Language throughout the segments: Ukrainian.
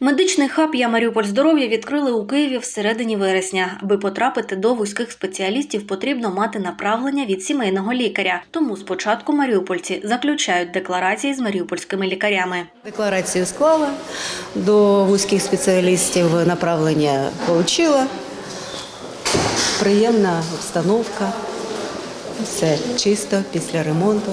Медичний хаб «Я Маріуполь здоров'я відкрили у Києві всередині вересня. Аби потрапити до вузьких спеціалістів, потрібно мати направлення від сімейного лікаря. Тому спочатку маріупольці заключають декларації з маріупольськими лікарями. Декларацію склала, до вузьких спеціалістів направлення отримала. Приємна обстановка, все чисто після ремонту.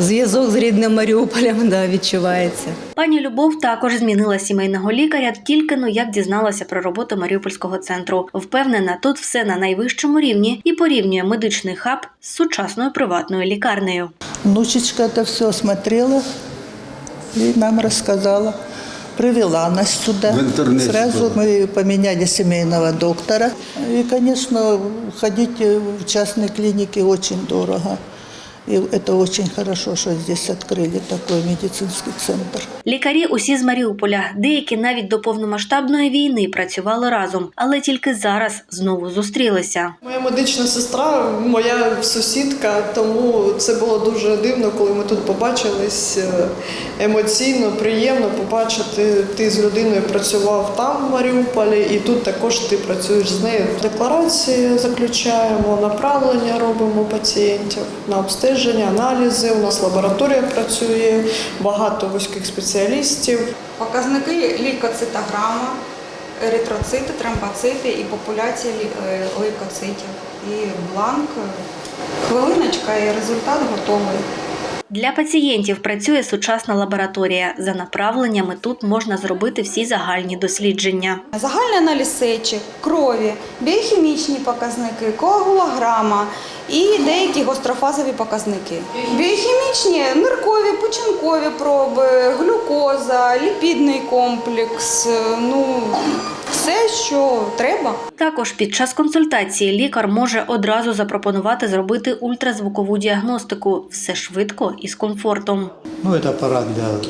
Зв'язок з рідним Маріуполем да, відчувається. Пані Любов також змінила сімейного лікаря, тільки но як дізналася про роботу Маріупольського центру. Впевнена, тут все на найвищому рівні і порівнює медичний хаб з сучасною приватною лікарнею. Внучечка это все осмотрела и нам рассказала. Привела нас сюда. В интернете Сразу было. мы поменяли семейного доктора. И, конечно, ходить в частной клинике очень дорого. И это очень хорошо, что здесь открыли такой медицинский центр. Лікарі усі з Маріуполя, деякі навіть до повномасштабної війни працювали разом, але тільки зараз знову зустрілися. Моя медична сестра, моя сусідка, тому це було дуже дивно, коли ми тут побачились. е, Емоційно, приємно побачити. Ти з людиною працював там, в Маріуполі, і тут також ти працюєш з нею. Декларації заключаємо, направлення робимо пацієнтів на обстеження, аналізи. У нас лабораторія працює, багато вузьких спеціалістів. Показники лікоцитограма, еритроцити, тромбоцити і популяція е, лейкоцитів. І бланк, хвилиночка і результат готовий. Для пацієнтів працює сучасна лабораторія. За направленнями тут можна зробити всі загальні дослідження. Загальний аналіз сечі, крові, біохімічні показники, коагулограма і деякі гострофазові показники. Біохімічні ниркові, печінкові проби, глюкоза, ліпідний комплекс. Ну, все, що треба. Також під час консультації лікар може одразу запропонувати зробити ультразвукову діагностику все швидко і з комфортом. Ну, это аппарат для э,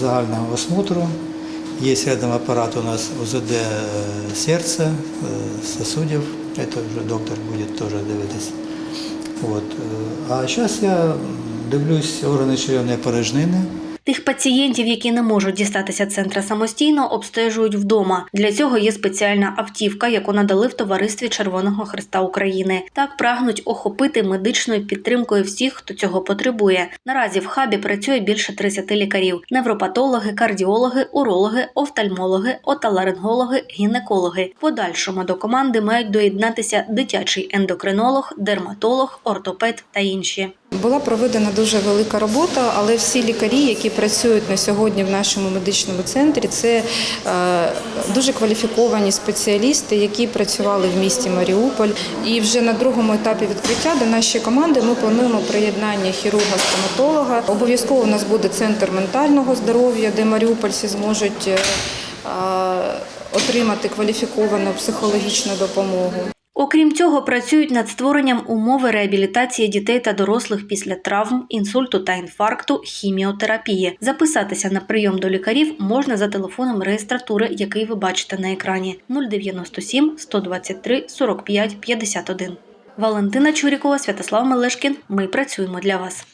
загального осмотру. Есть рядом аппарат у нас УЗД э, сердца, э, сосудів. Это вже доктор буде теж дивитись. От. е, А зараз я дивлюсь органи черевної порожнини. Тих пацієнтів, які не можуть дістатися центра самостійно, обстежують вдома. Для цього є спеціальна автівка, яку надали в товаристві Червоного Христа України. Так прагнуть охопити медичною підтримкою всіх, хто цього потребує. Наразі в хабі працює більше 30 лікарів: невропатологи, кардіологи, урологи, офтальмологи, отоларингологи, гінекологи. Подальшому до команди мають доєднатися дитячий ендокринолог, дерматолог, ортопед та інші. Була проведена дуже велика робота, але всі лікарі, які працюють на сьогодні в нашому медичному центрі, це е, дуже кваліфіковані спеціалісти, які працювали в місті Маріуполь. І вже на другому етапі відкриття до нашої команди ми плануємо приєднання хірурга-стоматолога. Обов'язково у нас буде центр ментального здоров'я, де маріупольці зможуть е, е, отримати кваліфіковану психологічну допомогу. Окрім цього, працюють над створенням умови реабілітації дітей та дорослих після травм, інсульту та інфаркту, хіміотерапії. Записатися на прийом до лікарів можна за телефоном реєстратури, який ви бачите на екрані 097 123 45 51. Валентина Чурікова, Святослав Мелешкін. Ми працюємо для вас.